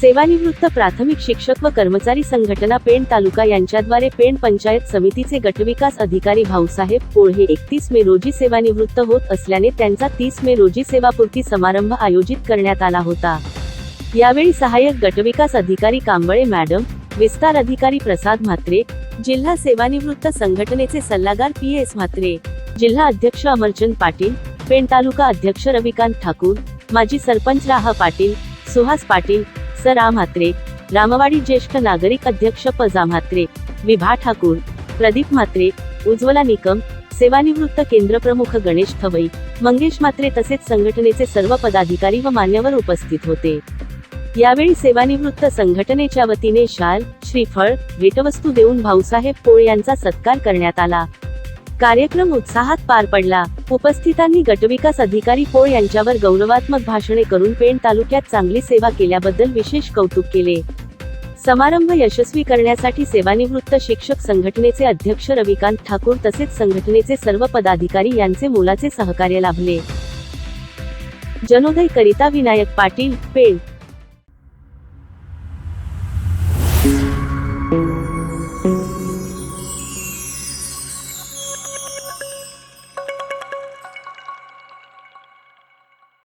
सेवानिवृत्त प्राथमिक शिक्षक व कर्मचारी संघटना पेण तालुका यांच्याद्वारे पेण पंचायत समितीचे गटविकास अधिकारी भाऊसाहेब पोळे एकतीस मे रोजी सेवानिवृत्त होत असल्याने त्यांचा तीस मे रोजी सेवापूर्ती समारंभ आयोजित करण्यात आला होता. यावेळी सहाय्यक गटविकास अधिकारी कांबळे मॅडम विस्तार अधिकारी प्रसाद म्हात्रे जिल्हा सेवानिवृत्त संघटनेचे सल्लागार पी एस म्हात्रे जिल्हा अध्यक्ष अमरचंद पाटील पेण तालुका अध्यक्ष रविकांत ठाकूर माजी सरपंच राहा पाटील सुहास पाटील सरा म्हात्रे रामवाडी ज्येष्ठ नागरिक अध्यक्ष पजा म्हात्रे विभा ठाकूर प्रदीप म्हात्रे उज्ज्वला निकम सेवानिवृत्त केंद्र प्रमुख गणेश थवई मंगेश म्हात्रे तसेच संघटनेचे सर्व पदाधिकारी व मान्यवर उपस्थित होते. यावेळी सेवानिवृत्त संघटनेच्या वतीने शाल श्रीफळ भेटवस्तू देऊन भाऊसाहेब पोळ यांचा सत्कार करण्यात आला. कार्यक्रम उत्साहात पार पडला. उपस्थितांनी गटविकास अधिकारी पोळ यांच्यावर गौरवात्मक भाषणे करून पेण तालुक्यात चांगली सेवा केल्याबद्दल विशेष कौतुक केले. समारंभ यशस्वी करण्यासाठी सेवानिवृत्त शिक्षक संघटनेचे अध्यक्ष रविकांत ठाकूर तसेच संघटनेचे सर्व पदाधिकारी यांचे मोलाचे सहकार्य लाभले. जनोदय करिता विनायक पाटील पेण